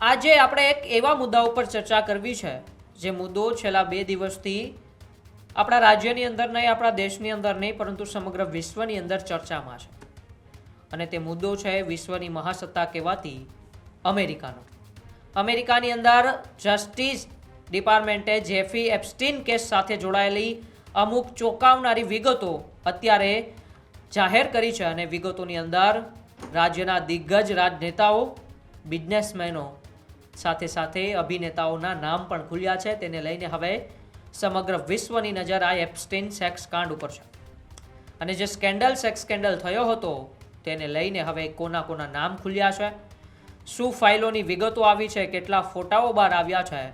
આજે આપણે એક એવા મુદ્દા ઉપર ચર્ચા કરવી છે, જે મુદ્દો છેલ્લા બે દિવસથી આપણા રાજ્યની અંદર નહીં, આપણા દેશની અંદર નહીં, પરંતુ સમગ્ર વિશ્વની અંદર ચર્ચામાં છે. અને તે મુદ્દો છે વિશ્વની મહાસત્તા કહેવાતી અમેરિકાનો. અમેરિકાની અંદર જસ્ટિસ ડિપાર્ટમેન્ટે જેફી એપ્સ્ટીન કેસ સાથે જોડાયેલી અમુક ચોંકાવનારી વિગતો અત્યારે જાહેર કરી છે અને વિગતોની અંદર રાજ્યના દિગ્ગજ રાજનેતાઓ, બિઝનેસમેનો સાથે સાથે અભિનેતાઓના નામ પણ ખુલ્યા છે. તેને લઈને હવે સમગ્ર વિશ્વની નજર આ એપ્સ્ટીન સેક્સ કાંડ ઉપર છે. અને જે સ્કેન્ડલ, સેક્સ સ્કેન્ડલ થયો હતો, તેને લઈને હવે કોના કોના નામ ખુલ્યા છે, શું ફાઇલોની વિગતો આવી છે, કેટલા ફોટાઓ બહાર આવ્યા છે,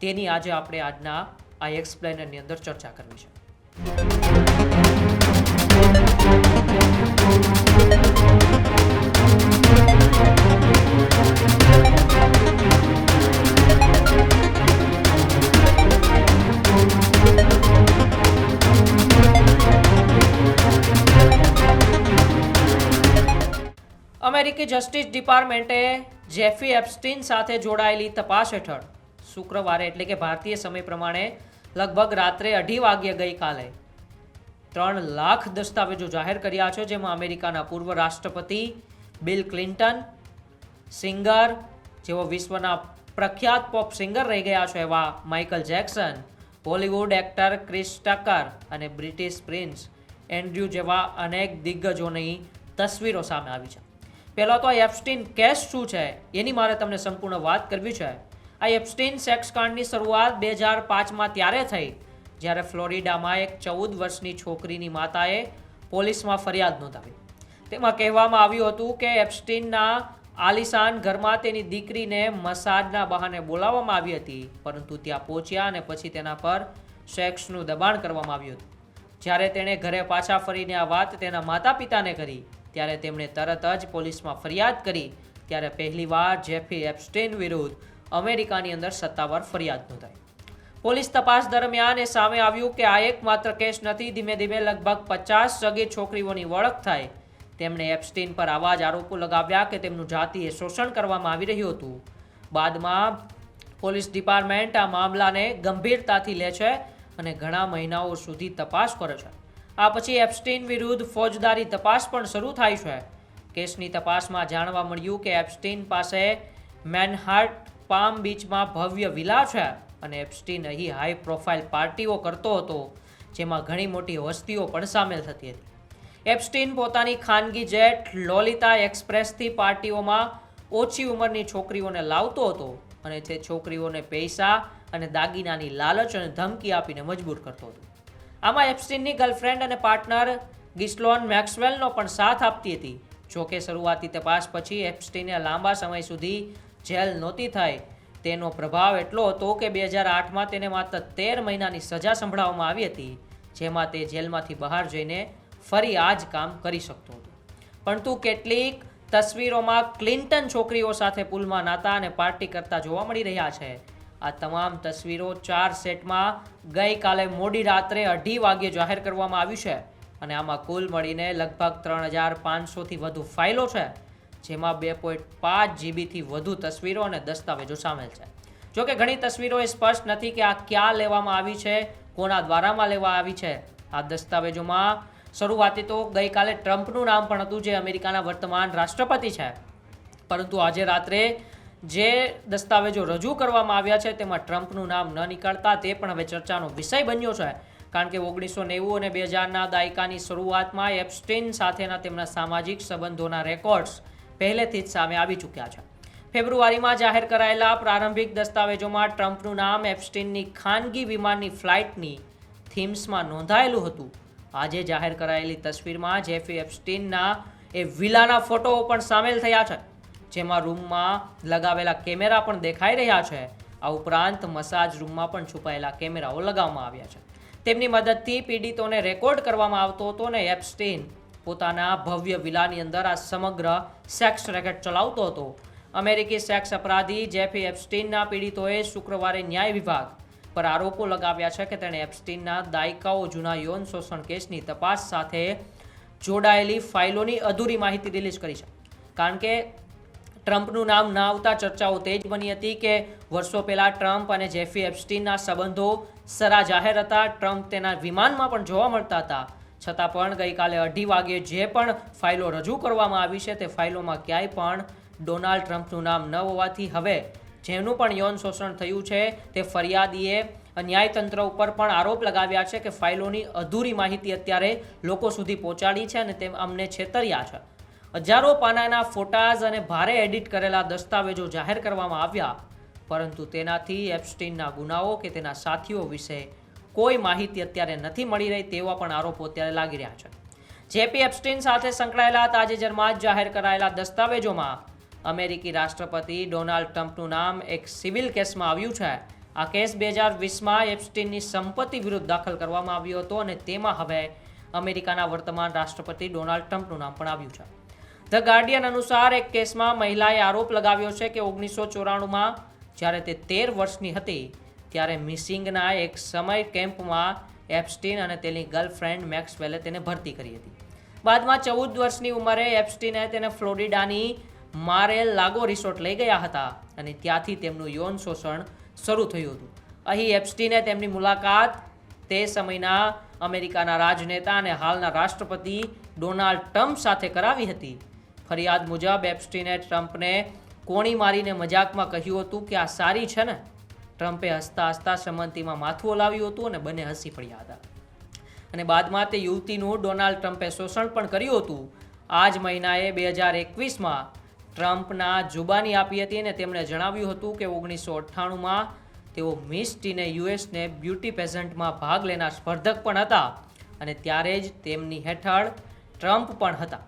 તેની આજે આપણે આજના આ એક્સપ્લેનરની અંદર ચર્ચા કરવી છે. જસ્ટિસ ડિપાર્ટમેન્ટે જેફી એપ્સ્ટીન સાથે જોડાયેલી તપાસ હેઠળ શુક્રવારે એટલે કે ભારતીય સમય પ્રમાણે લગભગ રાત્રે અઢી વાગ્યે ગઈકાલે ત્રણ લાખ દસ્તાવેજો જાહેર કર્યા છે, જેમાં અમેરિકાના પૂર્વ રાષ્ટ્રપતિ બિલ ક્લિન્ટન, સિંગર જેઓ વિશ્વના પ્રખ્યાત પોપ સિંગર રહી ગયા છે એવા Michael Jackson, Bollywood actor Chris Tucker અને બ્રિટિશ પ્રિન્સ એન્ડ્રુ જેવા અનેક દિગ્ગજોની તસવીરો સામે આવી છે. પહેલાં તો આ એપ્સ્ટીન કેસ શું છે? એની મારે તમને સંપૂર્ણ વાત કરવી છે. આ એપ્સ્ટીન સેક્સ કાંડની શરૂઆત બે હજાર પાંચમાં ત્યારે થઈ, જ્યારે ફ્લોરિડામાં એક ચૌદ વર્ષની છોકરીની માતાએ પોલીસમાં ફરિયાદ નોંધાવી. તેમાં કહેવામાં આવ્યું હતું કે એપ્સ્ટીનના આલિશાન ઘરમાં તેની દીકરીને મસાજના બહાને બોલાવવામાં આવી હતી, પરંતુ ત્યાં પહોંચ્યા અને પછી તેના પર સેક્સનું દબાણ કરવામાં આવ્યું હતું. જ્યારે તેણે ઘરે પાછા ફરીને આ વાત તેના માતા પિતાને કરી ત્યારે તેમણે તરત જ પોલીસમાં ફરિયાદ કરી, ત્યારે પહેલીવાર જેફી એપસ્ટેન વિરુદ્ધ અમેરિકાની અંદર સત્તાવાર ફરિયાદ નોંધાઈ. પોલીસ તપાસ દરમિયાન એ સામે આવ્યું કે આ એકમાત્ર કેસ નથી. ધીમે ધીમે લગભગ પચાસ સગી છોકરીઓની વળખ થાય. તેમણે એપસ્ટીન પર આવા જ આરોપો લગાવ્યા કે તેમનું જાતીય શોષણ કરવામાં આવી રહ્યું હતું. બાદમાં પોલીસ ડિપાર્ટમેન્ટ આ મામલાને ગંભીરતાથી લે છે અને ઘણા મહિનાઓ સુધી તપાસ કરે છે. આ પછી એપ્સ્ટીન વિરુદ્ધ ફોજદારી તપાસ પણ શરૂ થાય છે. કેસની તપાસમાં જાણવા મળ્યું કે એપ્સ્ટીન પાસે મેનહાર્ટ પામ બીચમાં ભવ્ય વિલા છે અને એપ્સ્ટીન અહીં હાઈ પ્રોફાઇલ પાર્ટીઓ કરતો હતો, જેમાં ઘણી મોટી વસ્તીઓ પણ સામેલ થતી હતી. એપ્સ્ટીન પોતાની ખાનગી જેટ લોલિતા એક્સપ્રેસથી પાર્ટીઓમાં ઓછી ઉંમરની છોકરીઓને લાવતો હતો અને તે છોકરીઓને પૈસા અને દાગીનાની લાલચ અને ધમકી આપીને મજબૂર કરતો હતો. આમાં એપ્સ્ટીનની ગર્લફ્રેન્ડ અને પાર્ટનર ગિસ્લોન મેક્સવેલનો પણ સાથ આપતી હતી. જોકે શરૂઆતી તપાસ પછી એપ્સ્ટીને લાંબા સમય સુધી જેલ નહોતી થાય તેનો પ્રભાવ એટલો હતો કે બે હજાર આઠમાં તેને માત્ર તેર મહિનાની સજા સંભળાવવામાં આવી હતી, જેમાં તે જેલમાંથી બહાર જઈને ફરી આ જ કામ કરી શકતો હતો. પરંતુ કેટલીક તસવીરોમાં ક્લિન્ટન છોકરીઓ સાથે પુલમાં નાતા અને પાર્ટી કરતા જોવા મળી રહ્યા છે. આ તમામ તસવીરો ચાર સેટમાં ગઈકાલે મોડી રાત્રે અઢી વાગ્યે જાહેર કરવામાં આવ્યું છે. અને આમાં કુલ મળીને લગભગ ત્રણ હજાર પાંચસોથી વધુ ફાઇલો છે, જેમાં બે પોઈન્ટ પાંચ જીબીથી વધુ તસવીરો અને દસ્તાવેજો સામેલ છે. જોકે ઘણી તસવીરો એ સ્પષ્ટ નથી કે આ ક્યાં લેવામાં આવી છે, કોના દ્વારામાં લેવા આવી છે. આ દસ્તાવેજોમાં શરૂઆતી તો ગઈકાલે ટ્રમ્પનું નામ પણ હતું, જે અમેરિકાના વર્તમાન રાષ્ટ્રપતિ છે. પરંતુ આજે રાત્રે જે દસ્તાવેજો રજૂ કરવામાં આવ્યા છે, તેમાં ટ્રમ્પનું નામ ન નીકળતા તે પણ હવે ચર્ચાનો વિષય બન્યો છે. કારણ કે ઓગણીસો નેવું અને બે હજારના દાયકાની શરૂઆતમાં એપ્સ્ટીન સાથેના તેમના સામાજિક સંબંધોના રેકોર્ડ્સ પહેલેથી જ સામે આવી ચૂક્યા છે. ફેબ્રુઆરીમાં જાહેર કરાયેલા પ્રારંભિક દસ્તાવેજોમાં ટ્રમ્પનું નામ એપ્સ્ટીનની ખાનગી વિમાનની ફ્લાઇટની થીમ્સમાં નોંધાયેલું હતું. આજે જાહેર કરાયેલી તસવીરમાં જેફી એપ્સ્ટીનના એ વિલાના ફોટોઓ પણ સામેલ થયા છે. જેમાં રૂમમાં લગાવેલા કેમેરા પણ દેખાઈ રહ્યા છે. આ ઉપરાંત મસાજ રૂમમાં પણ છુપાયેલા કેમેરાઓ લગાવવામાં આવ્યા છે. તેમની મદદથી પીડિતોને રેકોર્ડ કરવામાં આવતો હતો અને એપ્સ્ટીન પોતાના ભવ્ય વિલાની અંદર આ સમગ્ર સેક્સ રેકેટ ચલાવતો હતો. અમેરિકી સેક્સ અપરાધી જેફી એપ્સ્ટીનના પીડિતોએ શુક્રવારે ન્યાય વિભાગ પર આરોપો લગાવ્યા છે કે તેણે એપ્સ્ટીનના દાયકાઓ જૂના યૌન શોષણ કેસની તપાસ સાથે જોડાયેલી ફાઇલોની અધૂરી માહિતી રિલીઝ કરી છે. કારણ કે ટ્રમ્પનું નામ ના આવતા ચર્ચાઓ તેજ બની હતી કે વર્ષો પહેલા ટ્રમ્પ અને જેફી એપ્સ્ટીનના સંબંધો સરા જાહેર હતા. ટ્રમ્પ તેના વિમાનમાં પણ જોવા મળતા હતા. છતાં પણ ગઈકાલે અઢી વાગ્યે જે પણ ફાઇલો રજૂ કરવામાં આવી છે તે ફાઇલોમાં ક્યાંય પણ ડોનાલ્ડ ટ્રમ્પનું નામ ન હોવાથી હવે જેનું પણ યૌન શોષણ થયું છે તે ફરિયાદીએ ન્યાયતંત્ર ઉપર પણ આરોપ લગાવ્યા છે કે ફાઇલોની અધૂરી માહિતી અત્યારે લોકો સુધી પહોંચાડી છે અને તેમ અમને છેતર્યા છે. હજારો પાનાના ફોટાઝ અને ભારે એડિટ કરેલા દસ્તાવેજો જાહેર કરવામાં આવ્યા, પરંતુ તેનાથી એપ્સ્ટીનના ગુનાઓ કે તેના સાથીઓ વિશે કોઈ માહિતી અત્યારે નથી મળી રહી તેવા પણ આરોપો અત્યારે લાગી રહ્યા છે. જેપી એપ્સ્ટીન સાથે સંકળાયેલા તાજેતરમાં જ જાહેર કરાયેલા દસ્તાવેજોમાં અમેરિકી રાષ્ટ્રપતિ ડોનાલ્ડ ટ્રમ્પનું નામ એક સિવિલ કેસમાં આવ્યું છે. આ કેસ બે હજાર વીસમાં એપ્સ્ટીનની સંપત્તિ વિરુદ્ધ દાખલ કરવામાં આવ્યો હતો અને તેમાં હવે અમેરિકાના વર્તમાન રાષ્ટ્રપતિ ડોનાલ્ડ ટ્રમ્પનું નામ પણ આવ્યું છે. ધ ગાર્ડિયન અનુસાર એક કેસમાં મહિલાએ આરોપ લગાવ્યો છે કે ઓગણીસો ચોરાણુંમાં જ્યારે તે તેર વર્ષની હતી, ત્યારે મિસિંગના એક સમય કેમ્પમાં એપ્સ્ટીન અને તેની ગર્લફ્રેન્ડ મેક્સવેલે તેને ભરતી કરી હતી. બાદમાં ચૌદ વર્ષની ઉંમરે એપ્સ્ટીને તેને ફ્લોરિડાની મારેલ લાગો રિસોર્ટ લઈ ગયા હતા અને ત્યાંથી તેમનું યૌન શોષણ શરૂ થયું હતું. અહીં એપ્સ્ટીને તેમની મુલાકાત તે સમયના અમેરિકાના રાજનેતા અને હાલના રાષ્ટ્રપતિ ડોનાલ્ડ ટ્રમ્પ સાથે કરાવી હતી. ફરિયાદ મુજબ એપ્સ્ટીને ટ્રમ્પને કોણી મારીને મજાકમાં કહ્યું હતું કે આ સારી છે ને? ટ્રમ્પે હસતા હસતા સંમતિમાં માથું હલાવ્યું હતું અને બંને હસી પડ્યા હતા. અને બાદમાં તે યુવતીનું ડોનાલ્ડ ટ્રમ્પે શોષણ પણ કર્યું હતું. આ જ મહિનાએ બે હજાર એકવીસમાં ટ્રમ્પના જુબાની આપી હતી અને તેમણે જણાવ્યું હતું કે ઓગણીસો અઠ્ઠાણુંમાં તેઓ મિસ ટીને યુએસને બ્યુટી પેઝન્ટમાં ભાગ લેનાર સ્પર્ધક પણ હતા અને ત્યારે જ તેમની હેઠળ ટ્રમ્પ પણ હતા.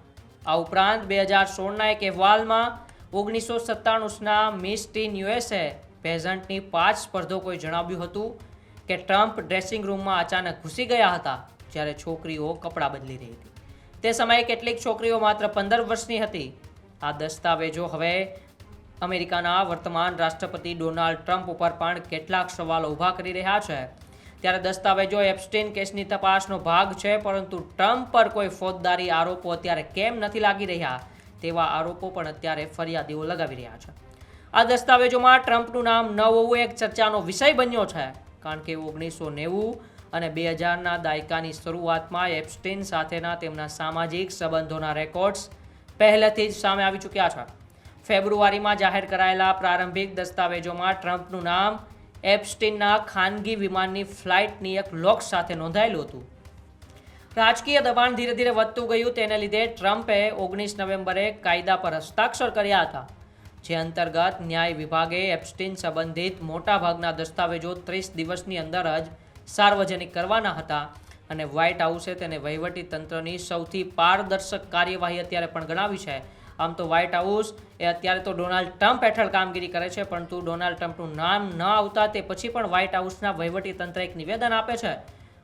આ ઉપરાંત બે હજાર સોળના એક અહેવાલમાં ઓગણીસો સત્તાણુંના મિસ ટીન યુએસએ પેઝન્ટની પાંચ સ્પર્ધકોએ જણાવ્યું હતું કે ટ્રમ્પ ડ્રેસિંગ રૂમમાં અચાનક ઘૂસી ગયા હતા જ્યારે છોકરીઓ કપડાં બદલી રહી હતી. તે સમયે કેટલીક છોકરીઓ માત્ર પંદર વર્ષની હતી. આ દસ્તાવેજો હવે અમેરિકાના વર્તમાન રાષ્ટ્રપતિ ડોનાલ્ડ ટ્રમ્પ ઉપર પણ કેટલાક સવાલો ઊભા કરી રહ્યા છે. ત્યારે દસ્તાવેજો એપ્સ્ટીન કેસની તપાસનો ભાગ છે, પરંતુ ટ્રમ્પ પર કોઈ ફોજદારી આરોપો અત્યારે કેમ નથી લાગી રહ્યા તેવા આરોપો પણ અત્યારે ફરિયાદીઓ લગાવી રહ્યા છે. આ દસ્તાવેજોમાં ટ્રમ્પનું નામ ન હોવું એક ચર્ચાનો વિષય બન્યો છે, કારણ કે ઓગણીસો નેવું અને બે હજારના દાયકાની શરૂઆતમાં એપ્સ્ટીન સાથેના તેમના સામાજિક સંબંધોના રેકોર્ડ્સ પહેલેથી જ સામે આવી ચૂક્યા છે. ફેબ્રુઆરીમાં જાહેર કરાયેલા પ્રારંભિક દસ્તાવેજોમાં ટ્રમ્પનું નામ એપ્સ્ટીનના ખાનગી વિમાનની ફ્લાઇટની એક લોક સાથે નોંધાયેલું હતું. રાજકીય દબાણ ધીરે ધીરે વધતું ગયું, તેને લીધે ટ્રમ્પે ઓગણીસ નવેમ્બરે કાયદા પર હસ્તાક્ષર કર્યા હતા. જે અંતર્ગત ન્યાય વિભાગે એપસ્ટીન સંબંધિત મોટાભાગના દસ્તાવેજો ત્રીસ દિવસની અંદર જ સાર્વજનિક કરવાના હતા અને વ્હાઇટ હાઉસે તેને વહીવટી તંત્રની સૌથી પારદર્શક કાર્યવાહી અત્યારે પણ ગણાવી છે. આમ તો વ્હાઇટ હાઉસ એ અત્યારે તો ડોનાલ્ડ ટ્રમ્પ હેઠળ કામગીરી કરે છે, પરંતુ ડોનાલ્ડ ટ્રમ્પનું નામ ન આવતા તે પછી પણ વ્હાઇટ હાઉસના તંત્ર એક નિવેદન આપે છે.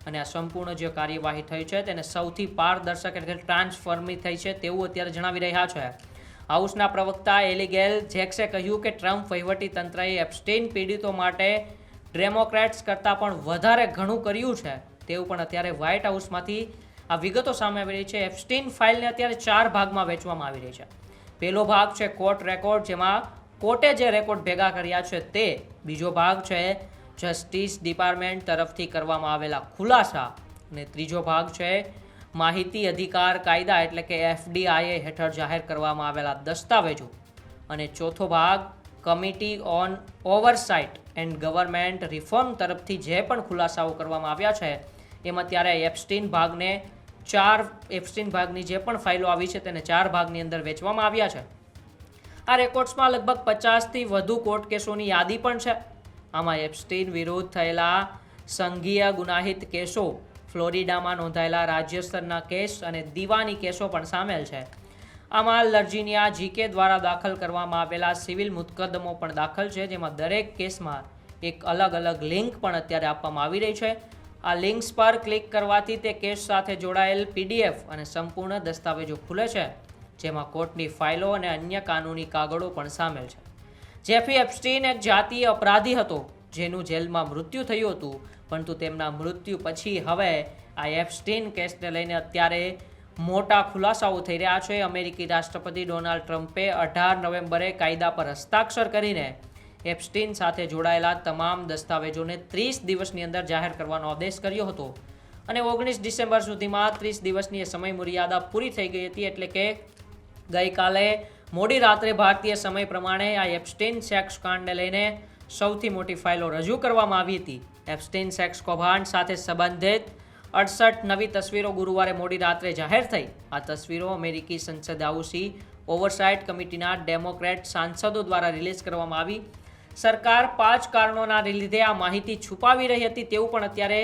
અને આ સંપૂર્ણ જે કાર્યવાહી થઈ છે તેને સૌથી પારદર્શક એટલે ટ્રાન્સફર્મી થઈ છે તેવું અત્યારે જણાવી રહ્યા છે. હાઉસના પ્રવક્તા એલિગેલ જેક્સે કહ્યું કે ટ્રમ્પ તંત્રએ એપ્સ્ટેઇન પીડિતો માટે ડેમોક્રેટ્સ કરતાં પણ વધારે ઘણું કર્યું છે. તેવું પણ અત્યારે વ્હાઇટ હાઉસમાંથી આ વિગતો સામે આવી રહી છે. એપ્સ્ટીન ફાઇલને અત્યારે ચાર ભાગમાં વેચવામાં આવી રહી છે. પહેલો ભાગ છે કોર્ટ રેકોર્ડ, જેમાં કોર્ટે જે રેકોર્ડ ભેગા કર્યા છે તે બીજો ભાગ છે જસ્ટિસ ડિપાર્ટમેન્ટ તરફથી કરવામાં આવેલા ખુલાસા અને ત્રીજો ભાગ છે માહિતી અધિકાર કાયદા એટલે કે એફડીઆઈએ હેઠળ જાહેર કરવામાં આવેલા દસ્તાવેજો. અને ચોથો ભાગ, committee on oversight and government reform તરફથી જે પણ ખુલાસાઓ કરવામાં આવ્યા છે, એમાં ત્યારે એપ્સ્ટીન ભાગને ચાર એપ્સ્ટીન ભાગની જે પણ ફાઇલો આવી છે તેને ચાર ભાગની અંદર વેચવામાં આવ્યા છે. આ રેકોર્ડ્સમાં લગભગ પચાસથી વધુ કોર્ટ કેસોની યાદી પણ છે. આમાં એપસ્ટીન વિરુદ્ધ થયેલા સંઘીય ગુનાહિત કેસો, ફ્લોરિડામાં નોંધાયેલા રાજ્ય સ્તરના કેસ અને દીવાની કેસો પણ સામેલ છે. આમાં લર્જિનિયા જીકે દ્વારા દાખલ કરવામાં આવેલા સિવિલ મુકદ્દમો પણ દાખલ છે, જેમાં દરેક કેસમાં એક અલગ અલગ લિંક પણ અત્યારે આપવામાં આવી રહી છે. આ લિંક્સ પર ક્લિક કરવાથી તે કેસ સાથે જોડાયેલ પીડીએફ અને સંપૂર્ણ દસ્તાવેજો ખુલે છે, જેમાં કોર્ટની ફાઇલો અને અન્ય કાનૂની કાગળો પણ સામેલ છે. જેફી એપ્સ્ટીન એક જાતીય અપરાધી હતો, જેનું જેલમાં મૃત્યુ થયું હતું, પરંતુ તેમના મૃત્યુ પછી હવે આ એપ્સ્ટીન કેસને લઈને અત્યારે મોટા ખુલાસાઓ થઈ રહ્યા છે. અમેરિકી રાષ્ટ્રપતિ ડોનાલ્ડ ટ્રમ્પે અઢાર નવેમ્બરે કાયદા પર હસ્તાક્ષર કરીને એપ્સ્ટીન સાથે જોડાયેલા તમામ દસ્તાવેજોને ત્રીસ દિવસની અંદર જાહેર કરવાનો આદેશ કર્યો હતો. અને ઓગણીસ ડિસેમ્બર સુધીમાં ત્રીસ દિવસની સમય મર્યાદા પૂરી થઈ ગઈ હતી એટલે કે ગઈકાલે મોડી રાત્રે ભારતીય સમય પ્રમાણે આ એપ્સ્ટીન સેક્સ કાંડને લઈને સૌથી મોટી ફાઇલો રજૂ કરવામાં આવી હતી. એપ્સ્ટીન સેક્સ કૌભાંડ સાથે સંબંધિત અડસઠ નવી તસવીરો ગુરુવારે મોડી રાત્રે જાહેર થઈ. આ તસવીરો અમેરિકી સંસદ હાઉસી ઓવરસાઇટ કમિટીના ડેમોક્રેટ સાંસદો દ્વારા રિલીઝ કરવામાં આવી સરકાર પાંચ કારણોના લીધે આ માહિતી છુપાવી રહી હતી, તેવું પણ અત્યારે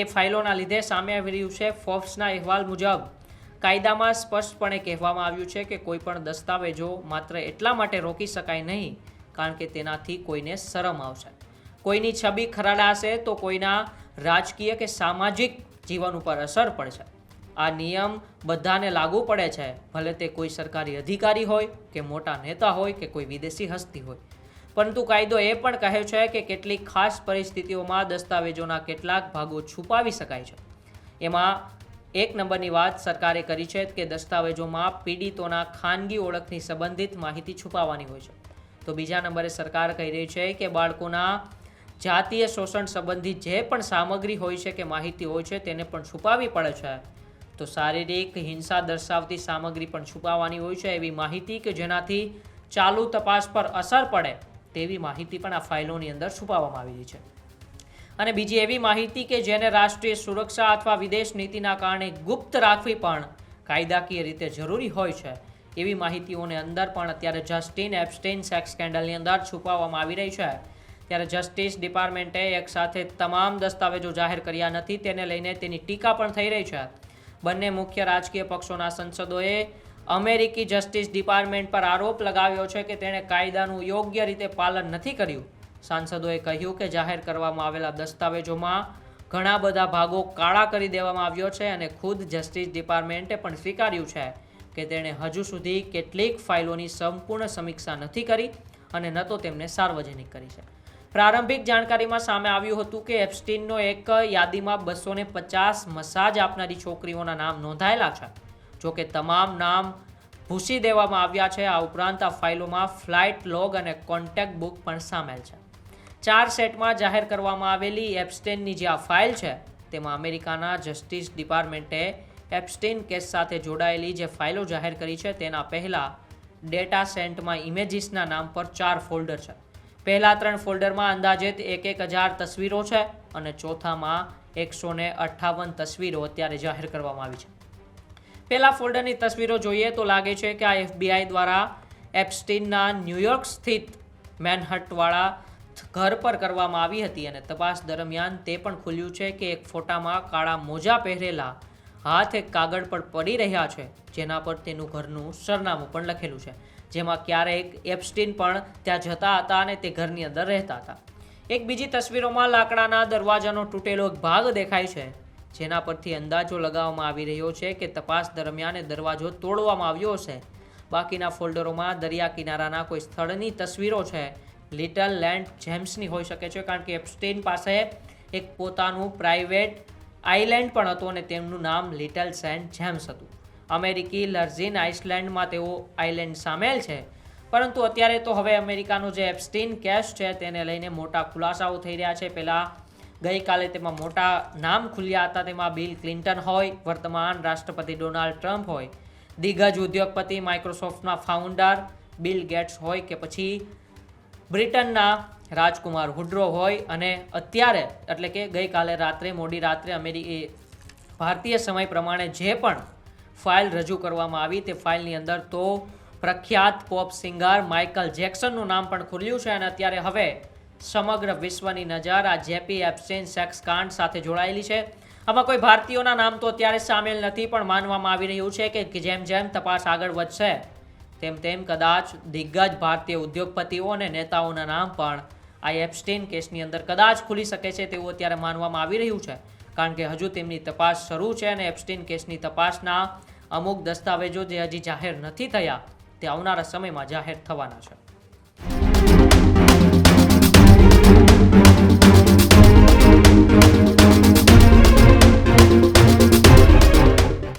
એ ફાઇલોના લીધે સામે આવી રહ્યું છે ફોર્બ્સના અહેવાલ મુજબ. કાયદામાં સ્પષ્ટપણે કહેવામાં આવ્યું છે કે કોઈપણ દસ્તાવેજો માત્ર એટલા માટે રોકી શકાય નહીં, કારણ કે તેનાથી કોઈને શરમ આવશે. કોઈની છબી ખરાડાશે તો કોઈના રાજકીય કે સામાજિક જીવન ઉપર અસર પડશે. આ નિયમ બધાને લાગુ પડે છે, ભલે તે કોઈ સરકારી અધિકારી હોય કે મોટા નેતા હોય કે કોઈ વિદેશી હસ્તી હોય. પરંતુ કાયદો એ પણ કહે છે કે કેટલીક ખાસ પરિસ્થિતિઓમાં દસ્તાવેજોના કેટલાક ભાગો છુપાવી શકાય છે. એમાં એક નંબરની વાત સરકારે કરી છે કે દસ્તાવેજોમાં પીડિતોના ખાનગી ઓળખની સંબંધિત માહિતી છુપાવવાની હોય છે. તો બીજા નંબરે સરકાર કહી રહી છે કે બાળકોના જાતીય શોષણ સંબંધિત જે પણ સામગ્રી હોય છે કે માહિતી હોય છે તેને પણ છુપાવવી પડે છે. તો શારીરિક હિંસા દર્શાવતી સામગ્રી પણ છુપાવવાની હોય છે એવી માહિતી કે જેનાથી ચાલુ તપાસ પર અસર પડે તેવી માહિતી પણ આ ફાઇલોની અંદર છુપાવવામાં આવેલી છે. અને બીજી એવી માહિતી કે જેને રાષ્ટ્રીય સુરક્ષા અથવા વિદેશ નીતિના કારણે ગુપ્ત રાખવી પણ કાયદાકીય રીતે જરૂરી હોય છે. એવી માહિતીઓને અંદર પણ અત્યારે જસ્ટિન એપ્સ્ટેન સેક્સ સ્કેન્ડલની અંદર છુપાવવામાં આવી રહી છે. ત્યારે જસ્ટિસ ડિપાર્ટમેન્ટે એક સાથે તમામ દસ્તાવેજો જાહેર કર્યા નથી, તેને લઈને તેની ટીકા પણ થઈ રહી છે. બંને મુખ્ય રાજકીય પક્ષોના સંસદોએ અમેરિકી જસ્ટિસ ડિપાર્ટમેન્ટ પર આરોપ લગાવ્યો છે કે તેણે કાયદાનું યોગ્ય રીતે પાલન નથી કર્યું. સાંસદોએ કહ્યું કે જાહેર કરવામાં આવેલા દસ્તાવેજોમાં ઘણા બધા ભાગો કાળા કરી દેવામાં આવ્યો છે અને ખુદ જસ્ટિસ ડિપાર્ટમેન્ટે પણ સ્વીકાર્યું છે કે તેણે હજુ સુધી કેટલીક ફાઇલોની સંપૂર્ણ સમીક્ષા નથી કરી અને ન તો તેમને સાર્વજનિક કરી છે. પ્રારંભિક જાણકારીમાં સામે આવ્યું હતું કે એપ્સ્ટીનનો એક યાદીમાં બસોને પચાસ મસાજ આપનારી છોકરીઓના નામ નોંધાયેલા છે. જો કે તમામ નામ ભૂસી દેવામાં આવ્યા છે, આ ઉપરાંત આ ફાઇલોમાં ફ્લાઇટ લોગ અને કોન્ટેક્ટ બુક પણ સામેલ છે. ચાર સેટમાં જાહેર કરવામાં આવેલી એપ્સ્ટેનની જે આ ફાઇલ છે, તેમાં અમેરિકાના જસ્ટિસ ડિપાર્ટમેન્ટે એપ્સ્ટેન કેસ સાથે જોડાયેલી જે ફાઇલો જાહેર કરી છે, તેના પહેલાં ડેટા સેન્ટમાં ઇમેજીસના નામ પર ચાર ફોલ્ડર છે. પહેલા ત્રણ ફોલ્ડરમાં અંદાજિત એક એક હજાર તસવીરો છે અને ચોથામાં એકસો ને અઠ્ઠાવન તસવીરો અત્યારે જાહેર કરવામાં આવી છે. પહેલા ફોલ્ડરની તસવીરો જોઈએ તો લાગે છે કે આ એફબીઆઈ દ્વારા એપ્સ્ટીનના ન્યુયોર્ક સ્થિત મેનહટવાળા ઘર પર કરવામાં આવી હતી અને તપાસ દરમિયાન તે પણ ખુલ્યું છે કે એક ફોટામાં કાળા મોજા પહેરેલા હાથ એક કાગળ પર પડી રહ્યા છે, જેના પર તેનું ઘરનું સરનામું પણ લખેલું છે, જેમાં ક્યારેક એપ્સ્ટીન પણ ત્યાં જતા હતા અને તે ઘરની અંદર રહેતા હતા. એક બીજી તસવીરોમાં લાકડાના દરવાજાનો તૂટેલો એક ભાગ દેખાય છે. જેના પરથી અંદાજો લગાવવામાં આવી રહ્યો છે કે તપાસ દરમિયાન દરવાજો તોડવામાં આવ્યો હશે. બાકીના ફોલ્ડરોમાં દરિયા કિનારાના કોઈ સ્થળની તસવીરો છે. લિટલ લેન્ડ જેમ્સની હોઈ શકે છે કારણ કે એપ્સ્ટેન પાસે એક પોતાનું પ્રાઇવેટ આઇલેન્ડ પણ હતું અને તેમનું નામ લિટલ સેન્ટ જેમ્સ હતું. અમેરિકી લર્ઝિન આઇસલેન્ડમાં તેઓ આઇલેન્ડ સામેલ છે. પરંતુ અત્યારે તો હવે અમેરિકાનો જે એપ્સ્ટીન કેસ છે તેને લઈને મોટા ખુલાસાઓ થઈ રહ્યા છે. પહેલાં ગઈકાલે તેમાં મોટા નામ ખુલ્યા હતા. તેમાં બિલ ક્લિન્ટન હોય, વર્તમાન રાષ્ટ્રપતિ ડોનાલ્ડ ટ્રમ્પ હોય, દિગ્ગજ ઉદ્યોગપતિ માઇક્રોસોફ્ટના ફાઉન્ડર બિલ ગેટ્સ હોય કે પછી બ્રિટનના રાજકુમાર હુડ્રો હોય. અને અત્યારે, એટલે કે ગઈકાલે રાત્રે, મોડી રાત્રે અમેરિકી ભારતીય સમય પ્રમાણે જે પણ ફાઇલ રજૂ કરવામાં આવી, તે ફાઇલની અંદર તો પ્રખ્યાત પોપ સિંગર માઇકલ જેક્સનનું નામ પણ ખુલ્યું છે. અને અત્યારે હવે સમગ્ર વિશ્વની નજર આ જેપી એપ્સેન સેક્સ કાંડ સાથે જોડાયેલી છે. આમાં કોઈ ભારતીયોના નામ તો અત્યારે સામેલ નથી, પણ માનવામાં આવી રહ્યું છે કે જેમ જેમ તપાસ આગળ વધશે, તેમ તેમ કદાચ દિગ્ગજ ભારતીય ઉદ્યોગપતિઓ અને નેતાઓના નામ પણ આ એપ્સ્ટેન કેસની અંદર કદાચ ખુલી શકે છે તેવું અત્યારે માનવામાં આવી રહ્યું છે. કારણ કે હજુ તેમની તપાસ શરૂ છે અને એપ્સ્ટેન કેસની તપાસના અમુક દસ્તાવેજો જે હજી જાહેર નથી થયા, તે આવનારા સમયમાં જાહેર થવાના છે.